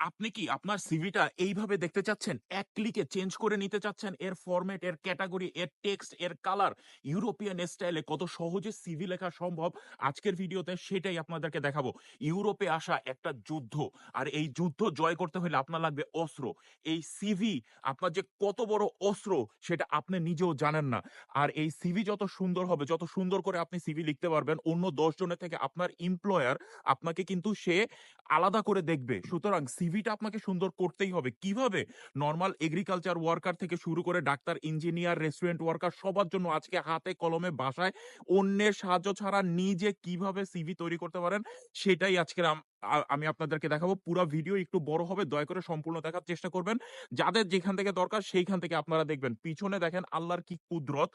আপনি কি আপনার সিভিটা এইভাবে দেখতে চাচ্ছেন? এক ক্লিকে চেঞ্জ করে নিতে চাচ্ছেন? এর ফরমেট, এর ক্যাটাগরি এর টেক্সট, এর কালার ইউরোপিয়ান স্টাইলে কত সহজে সিভি লেখা সম্ভব আজকের ভিডিওতে সেটাই আপনাদেরকে দেখাবো। ইউরোপে আসা একটা যুদ্ধ। আর এই যুদ্ধ জয় করতে হলে আপনার লাগবে অস্ত্র। এই সিভি আপনার যে কত বড় অস্ত্র সেটা আপনি নিজেও জানেন না। আর এই সিভি যত সুন্দর হবে, যত সুন্দর করে আপনি সিভি লিখতে পারবেন অন্য ১০ জনের থেকে আপনার এমপ্লয়ার আপনাকে কিন্তু সে আলাদা করে দেখবে। সুতরাং সিভিটা আপনাকে সুন্দর করতেই হবে। কীভাবে? নর্মাল এগ্রিকালচার ওয়ার্কার থেকে শুরু করে ডাক্তার, ইঞ্জিনিয়ার, রেস্টুরেন্ট ওয়ার্কার সবার জন্য আজকে হাতে কলমে বাসায় অন্যের সাহায্য ছাড়া নিজে কীভাবে সিভি তৈরি করতে পারেন সেটাই আজকের আমি আপনাদেরকে দেখাবো। পুরা ভিডিও একটু বড় হবে। দয়া করে সম্পূর্ণ দেখার চেষ্টা করবেন। যাদের যেখান থেকে দরকার সেইখান থেকে আপনারা দেখবেন। পিছনে দেখেন আল্লাহর কি কুদরত।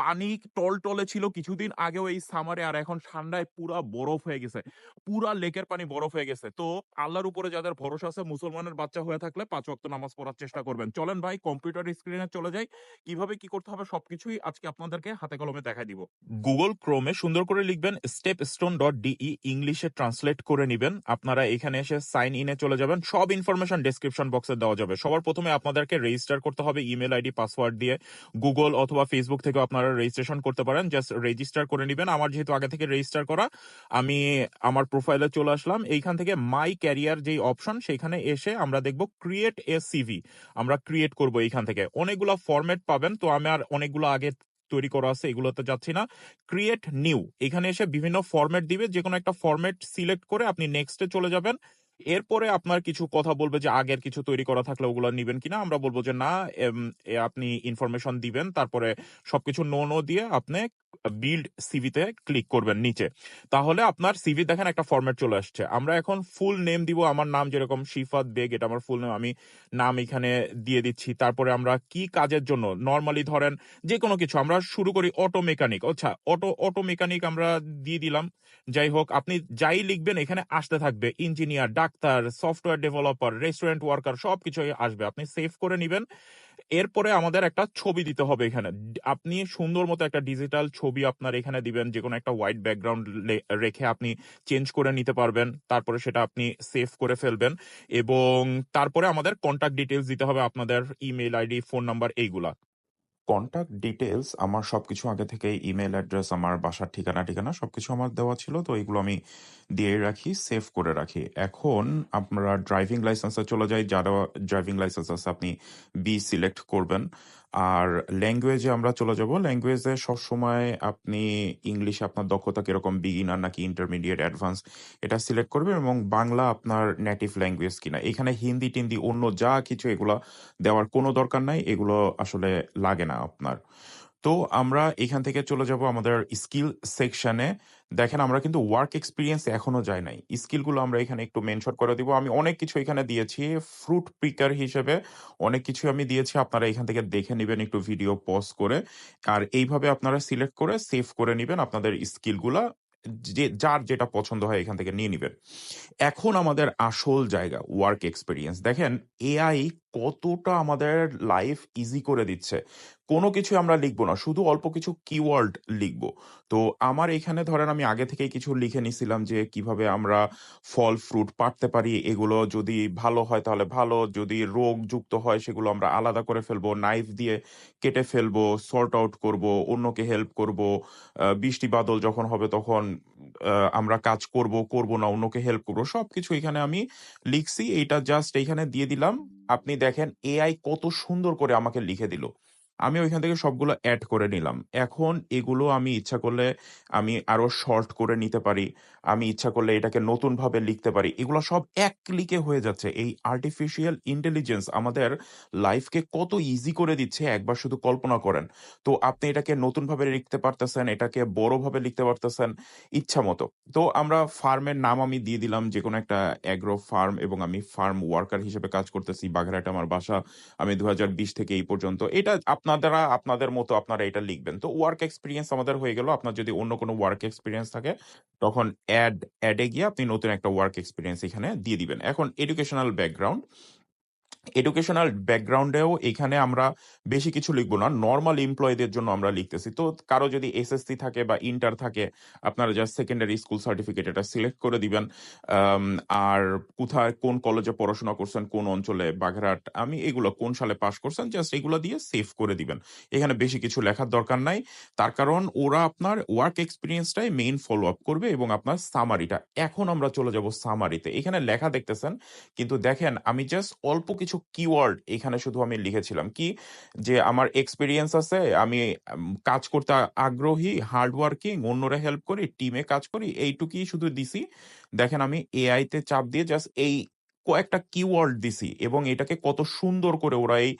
পানি টলটলে ছিল কিছুদিন আগেও এই সামারে, আর এখন ঠান্ডায় পুরা বরফ হয়ে গেছে। পুরা লেকের পানি বরফ হয়ে গেছে। তো আল্লাহর উপরে যাদের ভরসা আছে, মুসলমানের বাচ্চা হয়ে থাকলে পাঁচ ওয়াক্ত নামাজ পড়ার চেষ্টা করবেন। চলেন ভাই, কম্পিউটার স্ক্রিনে চলে যাই। কীভাবে কি করতে হবে সবকিছুই আজকে আপনাদেরকে হাতে কলমে দেখায় দিব। গুগল এ সুন্দর করে লিখবেন stepstone.de ইংলিশে ট্রান্সলেট করে নিবেন। আপনারা এখানে এসে সাইন ইন চলে যাবেন। সব ইনফরমেশন ডেসক্রিপশন বক্সে দেওয়া যাবে। সবার প্রথমে আপনাদেরকে রেজিস্টার করতে হবে ইমেইল আইডি পাসওয়ার্ড দিয়ে। গুগল অথবা Facebook থেকে আপনারা রেজিস্ট্রেশন করতে পারেন। জাস্ট রেজিস্টার করে নিবেন। আমার যেহেতু আগে থেকে রেজিস্টার করা, আমি আমার প্রোফাইলে চলে আসলাম। এইখান থেকে মাই ক্যারিয়ার যেই অপশন সেখানে এসে আমরা দেখব ক্রিয়েট এ সিভি। আমরা ক্রিয়েট করব এইখান থেকে। অনেকগুলা ফরমেট পাবেন। তো আমি আর অনেকগুলো আগে তৈরি করা আছে, এগুলোতে যাচ্ছি না। ক্রিয়েট নিউ এখানে এসে বিভিন্ন ফরমেট দিবে। যেকোনো একটা ফরমেট সিলেক্ট করে আপনি নেক্সটে চলে যাবেন। এরপরে আপনার কিছু কথা বলবে যে আগের কিছু তৈরি করা থাকলে ওগুলো নিবেন কিনা। আমরা বলব যে না আপনি ইনফরমেশন দিবেন। তারপরে সবকিছু নো, নো দিয়ে আপনি বিল্ড সিভিতে ক্লিক করবেন নিচে। তাহলে আপনার সিভি দেখেন একটা ফরমেট চলে আসছে। আমরা এখন ফুল নেম দিব। আমার নাম যেরকম শিফাত বেগ এটা আমার ফুল নেম। আমি নাম এখানে দিয়ে দিচ্ছি। তারপরে আমরা কি কাজের জন্য নর্মালি ধরেন যেকোনো কিছু আমরা শুরু করি অটো মেকানিক। আচ্ছা অটো অটো মেকানিক আমরা দিয়ে দিলাম। যাই হোক আপনি যাই লিখবেন এখানে আসতে থাকবে। Engineer, doctor, software developer, restaurant worker সবকিছুই আসবে। আপনি সেভ করে নিবেন। এরপরে আমাদের একটা ছবি দিতে হবে এখানে। আপনি সুন্দর মতো একটা ডিজিটাল ছবি আপনার এখানে দিবেন। যে কোনো একটা হোয়াইট ব্যাকগ্রাউন্ড রেখে আপনি চেঞ্জ করে নিতে পারবেন। তারপরে সেটা আপনি সেভ করে ফেলবেন এবং তারপরে আমাদের কন্ট্যাক্ট ডিটেলস দিতে হবে আপনাদের ইমেল আইডি, ফোন নাম্বার এইগুলা। কনট্যাক্ট ডিটেলস আমার সব কিছু আগে থেকে ইমেল অ্যাড্রেস, আমার বাসার ঠিকানা ঠিকানা সব কিছু আমার দেওয়া ছিল। তো এগুলো আমি দিয়ে রাখি, সেভ করে রাখি। এখন আপনারা ড্রাইভিং লাইসেন্সে চলে যাই। যারা ড্রাইভিং লাইসেন্স আছে আপনি বি সিলেক্ট করবেন। আর ল্যাঙ্গুয়েজে আমরা চলে যাব। ল্যাঙ্গুয়েজে সবসময় আপনি ইংলিশে আপনার দক্ষতা কীরকম বিগিনার নাকি ইন্টারমিডিয়েট, অ্যাডভান্স এটা সিলেক্ট করবেন এবং বাংলা আপনার নেটিভ ল্যাঙ্গুয়েজ কিনা। এখানে হিন্দি-টিন্দি অন্য যা কিছু এগুলা দেওয়ার কোনো দরকার নাই। এগুলো আসলে লাগে না আপনার। তো আমরা এখান থেকে চলে যাব আমাদের স্কিল সেকশনে। দেখেন, আমরা কিন্তু ওয়ার্ক এক্সপিরিয়েন্স এখনও যাই নাই। স্কিলগুলো আমরা এখানে একটু মেনশন করে দিব। আমি অনেক কিছু এখানে দিয়েছি। ফ্রুট পিকার হিসেবে অনেক কিছু আমি দিয়েছি। আপনারা এখান থেকে দেখে নিবেন একটু ভিডিও পজ করে। আর এইভাবে আপনারা সিলেক্ট করে সেভ করে নিবেন আপনাদের স্কিলগুলা। যে, যার যেটা পছন্দ হয় এখান থেকে নিয়ে নিবেন। এখন আমাদের আসল জায়গা ওয়ার্ক এক্সপিরিয়েন্স দেখেন এআই কতটা আমাদের লাইফ ইজি করে দিচ্ছে। কোনো কিছু আমরা লিখব না। শুধু অল্প কিছু কিওয়ার্ড লিখব তো আমার এখানে ধরেন আমি আগে থেকেই কিছু লিখে নিছিলাম যে কীভাবে আমরা ফল, ফ্রুট পাড়তে পারি। এগুলো যদি ভালো হয় তাহলে ভালো। যদি রোগযুক্ত হয় সেগুলো আমরা আলাদা করে ফেলব। নাইফ দিয়ে কেটে ফেলব, সর্ট আউট করব, অন্যকে হেল্প করব। বৃষ্টি বাদল যখন হবে তখন আমরা কাজ করব, করব না, অন্যকে হেল্প করব। সবকিছু এখানে আমি লিখছি। এইটা জাস্ট এইখানে দিয়ে দিলাম। আপনি দেখেন এআই কত সুন্দর করে আমাকে লিখে দিল। আমি ওইখান থেকে সবগুলো অ্যাড করে নিলাম। এখন এগুলো আমি ইচ্ছা করলে আমি আরও শর্ট করে নিতে পারি। আমি ইচ্ছা করলে এটাকে নতুনভাবে লিখতে পারি। এগুলো সব এক ক্লিকে হয়ে যাচ্ছে। এই আর্টিফিশিয়াল ইন্টেলিজেন্স আমাদের লাইফকে কত ইজি করে দিচ্ছে একবার শুধু কল্পনা করেন। তো আপনি এটাকে নতুনভাবে লিখতে পারতেছেন, এটাকে বড়ভাবে লিখতে পারতেছেন ইচ্ছামতো। তো আমরা ফার্মের নাম আমি দিয়ে দিলাম যে কোনো একটা অ্যাগ্রো ফার্ম এবং আমি ফার্ম ওয়ার্কার হিসেবে কাজ করতেছি। বাগেরহাটে আমার বাসা। আমি ২০২০ থেকে এই পর্যন্ত। এটা আপনারা আপনাদের মতো আপনারা এটা লিখবেন। তো ওয়ার্ক এক্সপিরিয়েন্স আমাদের হয়ে গেল। আপনার যদি অন্য কোনো ওয়ার্ক এক্সপিরিয়েন্স থাকে, তখন অ্যাড অ্যাডে গিয়ে আপনি নতুন একটা ওয়ার্ক এক্সপিরিয়েন্স এখানে দিয়ে দিবেন। এখন এডুকেশনাল ব্যাকগ্রাউন্ড এডুকেশনাল ব্যাকগ্রাউন্ডেও এখানে আমরা বেশি কিছু লিখব না। নর্মাল এমপ্লয়ীদের জন্য আমরা লিখতেছি। তো কারও যদি এসএসসি থাকে বা ইন্টার থাকে, আপনারা জাস্ট সেকেন্ডারি স্কুল সার্টিফিকেট এটা সিলেক্ট করে দিবেন। আর কোথায় কোন কলেজে পড়াশোনা করছেন, কোন অঞ্চলে, বাগেরহাট, আমি এগুলো কোন সালে পাস করছেন, জাস্ট এগুলো দিয়ে সেভ করে দিবেন। এখানে বেশি কিছু লেখার দরকার নাই। তার কারণ ওরা আপনার ওয়ার্ক এক্সপিরিয়েন্সটাই মেইন ফলো আপ করবে এবং আপনার সামারিটা। এখন আমরা চলে যাব সামারিতে। এখানে লেখা দেখতেছেন, কিন্তু দেখেন আমি জাস্ট অল্প কিছু কিওয়ার্ড এখানে শুধু আমি লিখেছিলাম। কি? যে আমার এক্সপিরিয়েন্স আছে, আমি কাজ করতে আগ্রহী, হার্ডওয়ার্কিং অন্যরা হেল্প করি, টিমে কাজ করি, এইটুকুই শুধু দিছি। দেখেন আমি এআইতে চাপ দিয়ে জাস্ট এই কয়েকটা কিওয়ার্ড দিছি এবং এটাকে কত সুন্দর করে ওরা এই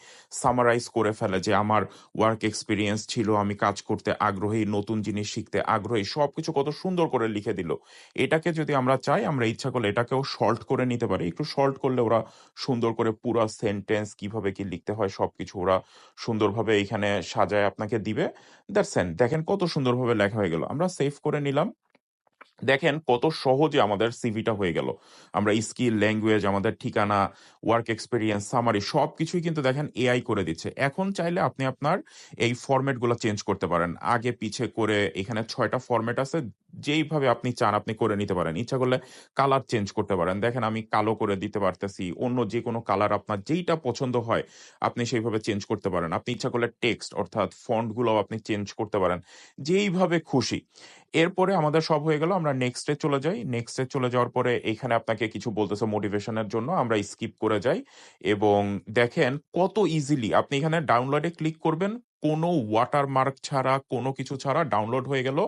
সামারাইজ করে ফেলে যে আমার ওয়ার্ক এক্সপিরিয়েন্স ছিল, আমি কাজ করতে আগ্রহী, নতুন জিনিস শিখতে আগ্রহী, সবকিছু কত সুন্দর করে লিখে দিল। এটাকে যদি আমরা চাই, আমরা ইচ্ছা করলে এটাকেও শর্ট করে নিতে পারি। একটু শর্ট করলে ওরা সুন্দর করে পুরা সেন্টেন্স কীভাবে কি লিখতে হয় সবকিছু ওরা সুন্দরভাবে এখানে সাজায় আপনাকে দিবে। দ্যাটস এন্ড দেখেন কত সুন্দরভাবে লেখা হয়ে গেল। আমরা সেভ করে নিলাম। দেখেন কত সহজে আমাদের সিভিটা হয়ে গেল। আমরা স্কিল, ল্যাঙ্গুয়েজ, আমাদের ঠিকানা, ওয়ার্ক এক্সপিরিয়েন্স সামারি সব কিছুই কিন্তু দেখেন এআই করে দিচ্ছে। এখন চাইলে আপনি আপনার এই ফরম্যাটগুলো চেঞ্জ করতে পারেন। আগে পিছে করে এখানে ৬ টা ফরমেট আছে। যেইভাবে আপনি চান আপনি করে নিতে পারেন। ইচ্ছা করলে কালার চেঞ্জ করতে পারেন। দেখেন আমি কালো করে দিতে পারতেছি। অন্য যে কোনো কালার আপনার যেইটা পছন্দ হয়, আপনি সেইভাবে চেঞ্জ করতে পারেন। আপনি ইচ্ছা করলে টেক্সট অর্থাৎ ফন্ট গুলাও আপনি চেঞ্জ করতে পারেন। যেইভাবে খুশি। এরপরে আমাদের সব হয়ে গেল। আমরা নেক্সটে চলে যাই। নেক্সটে চলে যাওয়ার পরে এখানে আপনাকে কিছু বলতেছে মোটিভেশন এর জন্য। আমরা স্কিপ করে যাই এবং দেখেন কত ইজিলি আপনি এখানে ডাউনলোডে ক্লিক করবেন। কোনো ওয়াটারমার্ক ছাড়া, কোনো কিছু ছাড়া ডাউনলোড হয়ে গেল।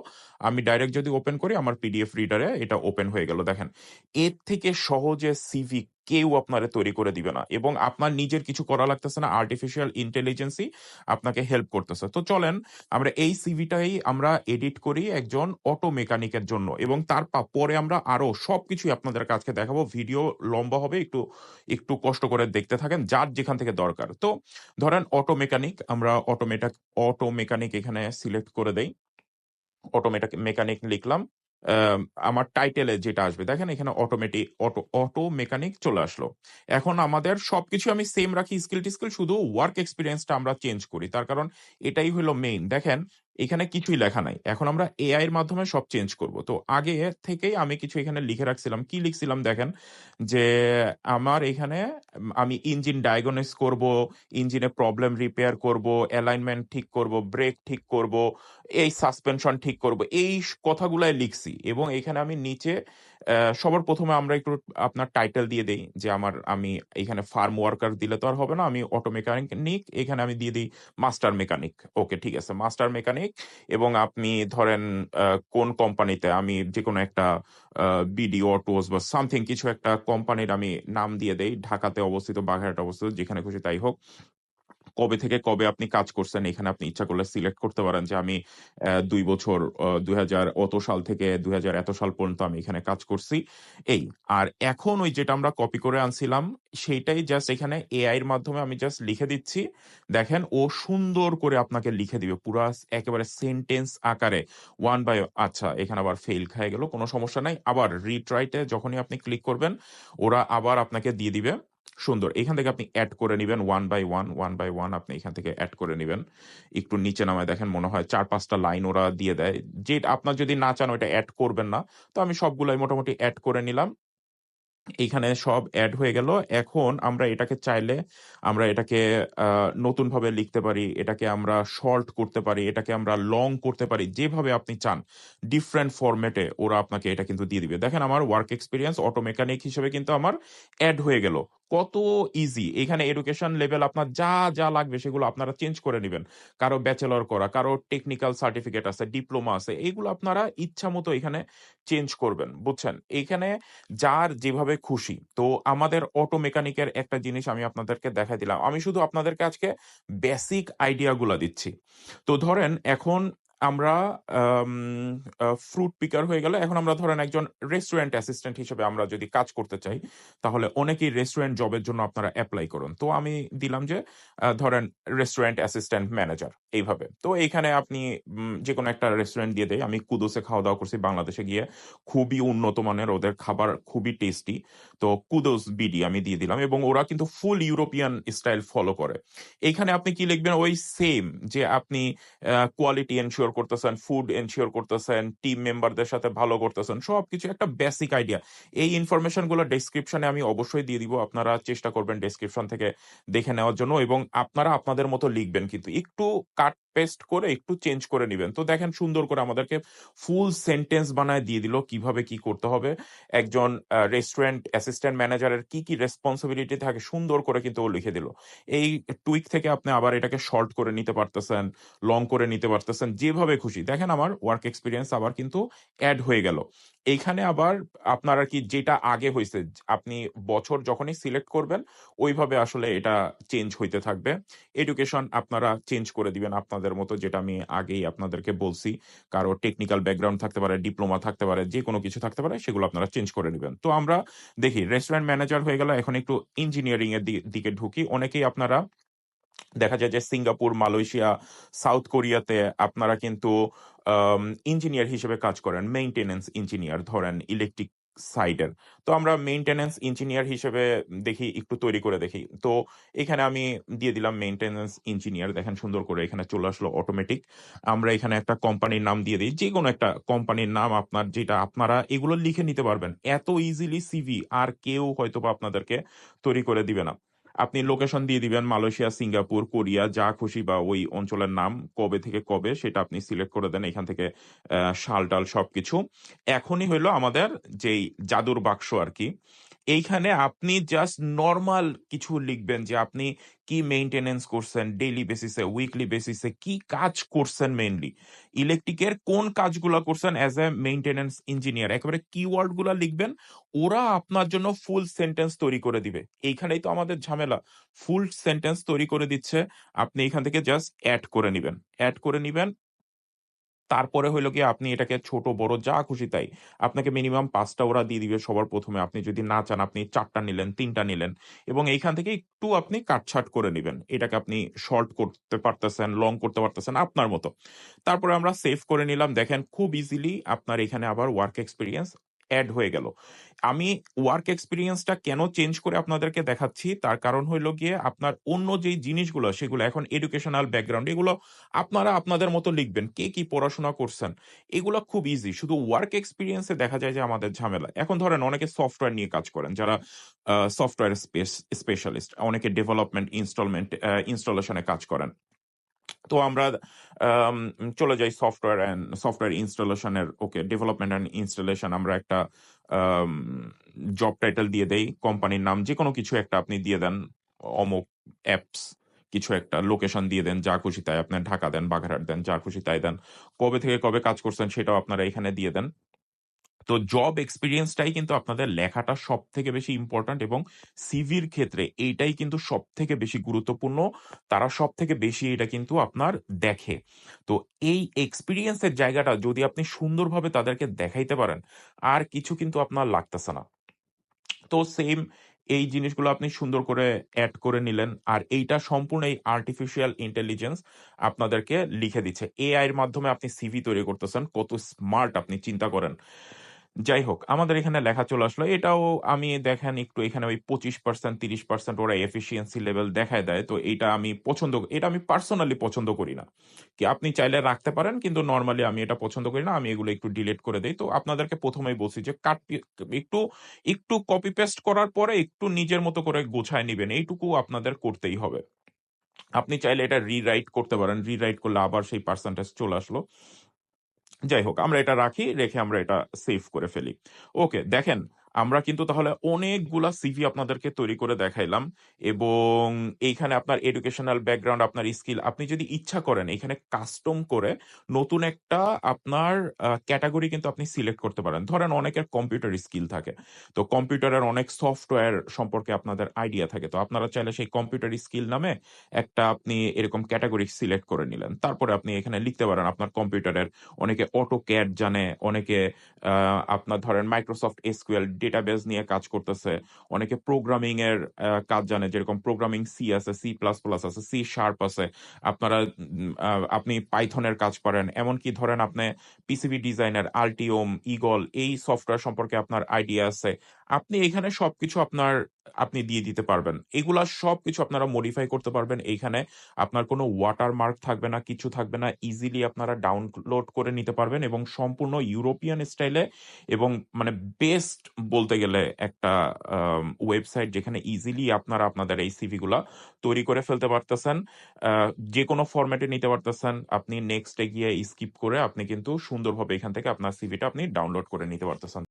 আমি ডাইরেক্ট যদি ওপেন করি আমার পিডিএফ রিডারে এটা ওপেন হয়ে গেল। দেখেন এর থেকে সহজে সিভি কেউ আপনারে তৈরি করে দিবে না এবং আপনার নিজের কিছু করা লাগতেছে না। আর্টিফিশিয়াল ইন্টেলিজেন্সই আপনাকে হেল্প করতেছে। তো চলেন আমরা এই সিভিটাই আমরা এডিট করি একজন অটো মেকানিকের জন্য এবং তার পরে আমরা আরও সবকিছুই আপনাদের আজকে দেখাবো। ভিডিও লম্বা হবে। একটু, একটু কষ্ট করে দেখতে থাকেন। যার যেখান থেকে দরকার। তো ধরেন অটো মেকানিক আমরা অটো মেটাক অটো মেকানিক এখানে সিলেক্ট করে দেই। অটো মেটাক মেকানিক লিখলাম। আমার টাইটেলে যেটা আসবে, দেখেন এখানে অটোমেটিক অটো অটো মেকানিক চলে আসলো। এখন আমাদের সবকিছু আমি সেম রাখি স্কিল-টিস্কিল শুধু ওয়ার্ক এক্সপিরিয়েন্সটা আমরা চেঞ্জ করি। তার কারণ এটাই হলো মেইন। দেখেন এখানে কিছুই লেখা নাই। এখন আমরা এআই এর মাধ্যমে সব চেঞ্জ করব। তো আগে থেকেই আমি কিছু এখানে লিখে রাখছিলাম। কি লিখছিলাম দেখেন যে আমার এখানে আমি ইঞ্জিন ডায়াগনোস করব, ইঞ্জিনে প্রবলেম রিপেয়ার করব, অ্যালাইনমেন্ট ঠিক করব, ব্রেক ঠিক করব, এই সাসপেনশন ঠিক করব। এই কথাগুলাই লিখছি এবং এখানে আমি নিচে সবার প্রথমে আমরা একটু আপনার টাইটেল দিয়ে দেই যে আমার আমি এখানে ফার্ম ওয়ার্কার দিলে তো আর হবে না। আমি অটো মেকানিক এখানে আমি দিয়ে দিই মাস্টার মেকানিক। ওকে ঠিক আছে। মাস্টার মেকানিক এবং আপনি ধরেন কোন কোম্পানিতে আমি যে কোনো একটা বিডি অটোস বা সামথিং কিছু একটা কোম্পানির আমি নাম দিয়ে দেই। ঢাকাতে অবস্থিত, বাগেরহাটে অবস্থিত যেখানে খুশি তাই হোক। কবে থেকে কবে আপনি কাজ করছেন, এখানে আপনি ইচ্ছা করলে সিলেক্ট করতে পারেন যে আমি দুই বছর অ ২০০০ অত সাল থেকে ২০০০ এত সাল পর্যন্ত আমি এখানে কাজ করছি। এই। আর এখন ওই যেটা আমরা কপি করে আনছিলাম, সেইটাই জাস্ট এখানে এআই এর মাধ্যমে আমি জাস্ট লিখে দিচ্ছি। দেখেন, ও সুন্দর করে আপনাকে লিখে দিবে। পুরা একেবারে সেন্টেন্স আকারে ওয়ান বাই আচ্ছা এখানে আবার ফেল খায় গেল। কোনো সমস্যা নাই। আবার রিট্রাইট যখনই আপনি ক্লিক করবেন, ওরা আবার আপনাকে দিয়ে দিবে। সুন্দর। এখান থেকে আপনি অ্যাড করে নিবেন one by one, one by one আপনি এখান থেকে অ্যাড করে নেবেন একটু নিচে নামায় দেখেন মনে হয় চার পাঁচটা লাইন ওরা দিয়ে দেয়। যে আপনার যদি না চান ওইটা অ্যাড করবেন না। তো আমি সবগুলোই মোটামুটি অ্যাড করে নিলাম। এইখানে সব অ্যাড হয়ে গেল। এখন আমরা এটাকে চাইলে আমরা এটাকে নতুনভাবে লিখতে পারি। এটাকে আমরা শর্ট করতে পারি। এটাকে আমরা লং করতে পারি। যেভাবে আপনি চান ডিফারেন্ট ফরম্যাটে ওরা আপনাকে এটা কিন্তু দিয়ে দিবে। দেখেন আমার ওয়ার্ক এক্সপিরিয়েন্স অটো মেকানিক হিসেবে কিন্তু আমার অ্যাড হয়ে গেল। কত ইজি। এখানে এডুকেশন লেভেল আপনার যা, যা লাগবে সেগুলো আপনারা চেঞ্জ করে নেবেন কারও ব্যাচেলর করা, কারও টেকনিক্যাল সার্টিফিকেট আছে, ডিপ্লোমা আছে। এগুলো আপনারা ইচ্ছা মতো এখানে চেঞ্জ করবেন। বুঝছেন? এইখানে যার যেভাবে খুশি। তো আমাদের অটো মেকানিকের একটা জিনিস আমি আপনাদেরকে দেখাই দিলাম। আমি শুধু আপনাদেরকে আজকে বেসিক আইডিয়াগুলো দিচ্ছি। তো ধরেন এখন আমরা ফ্রুট পিকার হয়ে গেল। এখন আমরা ধরেন একজন রেস্টুরেন্ট অ্যাসিস্ট্যান্ট হিসেবে আমরা যদি কাজ করতে চাই, তাহলে অনেকেই রেস্টুরেন্ট জবের জন্য আপনারা অ্যাপ্লাই করুন। তো আমি দিলাম যে ধরেন রেস্টুরেন্ট অ্যাসিস্ট্যান্ট ম্যানেজার এইভাবে। তো এইখানে আপনি উম যেকোনো একটা রেস্টুরেন্ট দিয়ে দেয় আমি কুদোসে খাওয়া-দাওয়া করছি বাংলাদেশে গিয়ে। খুবই উন্নত মানের ওদের খাবার খুবই টেস্টি। তো কুদোস বিডি আমি দিয়ে দিলাম এবং ওরা কিন্তু ফুল ইউরোপিয়ান স্টাইল ফলো করে। এইখানে আপনি কি লিখবেন ওই সেম যে আপনি কোয়ালিটি এনশিওর করতেছেন, ফুড এনশিওর করতেছেন, টিম মেম্বারদের সাথে ভালো করতেছেন। সবকিছু একটা বেসিক আইডিয়া। এই ইনফরমেশনগুলো ডেসক্রিপশনে আমি অবশ্যই দিয়ে দিব। আপনারা চেষ্টা করবেন ডেসক্রিপশন থেকে দেখে নেওয়ার জন্য এবং আপনারা আপনাদের মতো লিখবেন কিন্তু। একটু কাট পেস্ট করে একটু চেঞ্জ করে নিবেন। তো দেখেন সুন্দর করে আমাদেরকে ফুল সেন্টেন্স বানায় দিয়ে দিল কীভাবে কি করতে হবে। একজন রেস্টুরেন্ট অ্যাসিস্ট্যান্ট ম্যানেজারের কি, কি রেসপন্সিবিলিটি থাকে সুন্দর করে কিন্তু ও লিখে দিল। এই টুইক থেকে আপনি আবার এটাকে শর্ট করে নিতে পারতেছেন, লং করে নিতে পারতেছেন, যেভাবে খুশি। দেখেন আমার ওয়ার্ক এক্সপিরিয়েন্স আবার কিন্তু অ্যাড হয়ে গেল। এইখানে আবার আপনার আর কি যেটা আগে হয়েছে আপনি বছর যখনই সিলেক্ট করবেন, ওইভাবে আসলে এটা চেঞ্জ হইতে থাকবে। এডুকেশন আপনারা চেঞ্জ করে দিবেন আপনাদের মতো যেটা আমি আগেই আপনাদেরকে বলছি। কারও টেকনিক্যাল ব্যাকগ্রাউন্ড থাকতে পারে, ডিপ্লোমা থাকতে পারে, যে কোনো কিছু থাকতে পারে সেগুলো আপনারা চেঞ্জ করে নেবেন তো আমরা দেখি রেস্টুরেন্ট ম্যানেজার হয়ে গেল। এখন একটু ইঞ্জিনিয়ারিং এর দিকে ঢুকি। অনেকেই আপনারা দেখা যায় যে সিঙ্গাপুর, মালয়েশিয়া, সাউথ কোরিয়াতে আপনারা কিন্তু ইঞ্জিনিয়ার হিসেবে কাজ করেন। মেইনটেনেন্স ইঞ্জিনিয়ার ধরেন ইলেকট্রিক সাইডের। তো আমরা মেইনটেনেন্স ইঞ্জিনিয়ার হিসেবে দেখি একটু তৈরি করে দেখি। তো এখানে আমি দিয়ে দিলাম মেইনটেন্যান্স ইঞ্জিনিয়ার। দেখেন সুন্দর করে এখানে চলে আসলো অটোমেটিক। আমরা এখানে একটা কোম্পানির নাম দিয়ে দেই। যেকোনো একটা কোম্পানির নাম আপনার যেটা আপনারা এগুলো লিখে নিতে পারবেন। এত ইজিলি সিভি আর কেউ হয়তো বা আপনাদেরকে তৈরি করে দিবে না। আপনি লোকেশন দিয়ে দিবেন মালয়েশিয়া, সিঙ্গাপুর, কোরিয়া যা খুশি বা ওই অঞ্চলের নাম কবে থেকে কবে সেটা আপনি সিলেক্ট করে দেন। এখান থেকে আহ সাল-টাল সবকিছু। এখনই হইল আমাদের যেই জাদুর বাক্স আরকি। এইখানে আপনি জাস্ট নর্মাল কিছু লিখবেন যে আপনি কি মেইনটেন্যান্স করছেন ডেইলি বেসিসে, উইকলি বেসিসে কি কাজ করছেন মেইনলি। ইলেকট্রিকের কোন কাজগুলা করছেন এজ এ মেইনটেন্যান্স ইঞ্জিনিয়ার। একেবারে কিওয়ার্ডগুলা লিখবেন। ওরা আপনার জন্য ফুল সেন্টেন্স তৈরি করে দিবে। এইখানেই তো আমাদের ঝামেলা। ফুল সেন্টেন্স তৈরি করে দিচ্ছে। আপনি এখান থেকে জাস্ট অ্যাড করে নেবেন অ্যাড করে নিবেন। তারপরে হইল কি আপনি এটাকে ছোট বড় যা খুশি তাই। আপনাকে মিনিমাম পাঁচটা ওরা দিয়ে দিবে সবার প্রথমে আপনি যদি না চান আপনি চারটা নিলেন, তিনটা নিলেন এবং এইখান থেকে একটু আপনি কাটছাট করে নেবেন এটাকে আপনি শর্ট করতে পারতেছেন, লং করতে পারতেছেন আপনার মতো। তারপরে আমরা সেভ করে নিলাম। দেখেন খুব ইজিলি আপনার এখানে আবার ওয়ার্ক এক্সপেরিয়েন্স এড হয়ে গেল। আমি ওয়ার্ক এক্সপিরিয়েন্সটা কেন চেঞ্জ করে আপনাদেরকে দেখাচ্ছি তার কারণ হইল গিয়ে আপনার অন্য যেই জিনিসগুলো সেগুলো এখন এডুকেশনাল ব্যাকগ্রাউন্ড এগুলো আপনারা আপনাদের মতো লিখবেন। কে কি পড়াশোনা করছেন। এগুলো খুব ইজি। শুধু ওয়ার্ক এক্সপিরিয়েন্সে দেখা যায় যে আমাদের ঝামেলা। এখন ধরেন অনেকে সফটওয়্যার নিয়ে কাজ করেন। যারা সফটওয়্যার স্পেস স্পেশালিস্ট। অনেকে ডেভেলপমেন্ট, ইনস্টলমেন্ট ইনস্টলেশন কাজ করেন। তো আমরা চলে যাই সফটওয়্যার অ্যান্ড সফটওয়্যার ইনস্টলেশনের ওকে ডেভেলপমেন্ট অ্যান্ড ইনস্টলেশন আমরা একটা জব টাইটেল দিয়ে দেই। কোম্পানির নাম যে কোনো কিছু একটা আপনি দিয়ে দেন। অমুক অ্যাপস কিছু একটা লোকেশন দিয়ে দেন। যা খুশি তাই আপনার ঢাকা দেন, বাঘারহাট দেন, যা খুশি তাই দেন। কবে থেকে কবে কাজ করছেন সেটাও আপনারা এখানে দিয়ে দেন। তো জব এক্সপিরিয়েন্সটাই কিন্তু আপনাদের লেখাটা সব থেকে বেশি ইম্পোর্টেন্ট এবং সিভির ক্ষেত্রে এইটাই কিন্তু সব থেকে বেশি গুরুত্বপূর্ণ। তারা সব থেকে বেশি এটা কিন্তু আপনার দেখে। তো এই এক্সপিরিয়েন্সের জায়গাটা যদি আপনি সুন্দরভাবে তাদেরকে দেখাইতে পারেন, আর কিছু কিন্তু আপনার লাগতেছে না। তো সেম এই জিনিসগুলো আপনি সুন্দর করে অ্যাড করে নিলেন। আর এইটা সম্পূর্ণ এই আর্টিফিশিয়াল ইন্টেলিজেন্স আপনাদেরকে লিখে দিচ্ছে। এআই এর মাধ্যমে আপনি সিভি তৈরি করতেছেন। কত স্মার্ট আপনি চিন্তা করেন। যাই হোক আমাদের এখানে লেখা চলে আসলো। এটাও আমি দেখেন একটু এখানে ওই ২৫% ৩০% ওরা এফিশিয়েন্সি লেভেল দেখায় দেয়। তো এটা আমি পছন্দ এটা আমি পার্সোনালি পছন্দ করি না। কি আপনি চাইলে রাখতে পারেন কিন্তু নর্মালি আমি এটা পছন্দ করি না। আমি এগুলো একটু ডিলিট করে দিই তো আপনাদেরকে ১ম এই বলছি যে কাট একটু, একটু কপি পেস্ট করার পরে একটু নিজের মতো করে গোছায় নিবেন। এইটুকু আপনাদের করতেই হবে। আপনি চাইলে এটা রিরাইট করতে পারেন। রিরাইট করলে আবার সেই পার্সেন্টেজ চলে আসলো। যাই হোক আমরা এটা রাখি। রেখে আমরা এটা সেভ করে ফেলি। ওকে দেখেন আমরা কিন্তু তাহলে অনেকগুলা সিভি আপনাদেরকে তৈরি করে দেখাইলাম এবং এইখানে আপনার এডুকেশনাল ব্যাকগ্রাউন্ড, আপনার স্কিল আপনি যদি ইচ্ছা করেন এখানে কাস্টম করে নতুন একটা আপনার ক্যাটাগরি কিন্তু আপনি সিলেক্ট করতে পারেন। ধরেন অনেকের কম্পিউটার স্কিল থাকে। তো কম্পিউটারের অনেক সফটওয়্যার সম্পর্কে আপনাদের আইডিয়া থাকে। তো আপনারা চাইলে সেই কম্পিউটার স্কিল নামে একটা আপনি এরকম ক্যাটাগরি সিলেক্ট করে নিলেন। তারপরে আপনি এখানে লিখতে পারেন আপনার কম্পিউটারের অনেকে AutoCAD জানে, অনেকে আপনার ধরেন Microsoft SQL ডেটাবেস নিয়ে কাজ করতেছে। অনেকে প্রোগ্রামিং এর কাজ জানে যেরকম প্রোগ্রামিং সি আছে, সি প্লাস প্লাস আছে, সি শার্প আছে। আপনারা আপনি পাইথনের কাজ পারেন। এমনকি ধরেন আপনি পিসিবি ডিজাইনার, আলটিওম ইগল এই সফটওয়্যার সম্পর্কে আপনার আইডিয়া আছে। আপনি এখানে সবকিছু আপনার আপনি দিয়ে দিতে পারবেন। এগুলা সব কিছু আপনারা মডিফাই করতে পারবেন এইখানে। আপনার কোনো ওয়াটারমার্ক থাকবে না, কিছু থাকবে না। ইজিলি আপনারা ডাউনলোড করে নিতে পারবেন এবং সম্পূর্ণ ইউরোপিয়ান স্টাইলে এবং মানে বেস্ট বলতে গেলে একটা ওয়েবসাইট যেখানে ইজিলি আপনারা আপনাদের এই সিভি গুলা তৈরি করে ফেলতে পারতেছেন। যে কোনো ফরম্যাটে নিতে পারতেছেন। আপনি নেক্সটে গিয়ে স্কিপ করে আপনি কিন্তু সুন্দরভাবে এখান থেকে আপনার সিভিটা আপনি ডাউনলোড করে নিতে পারতেছেন।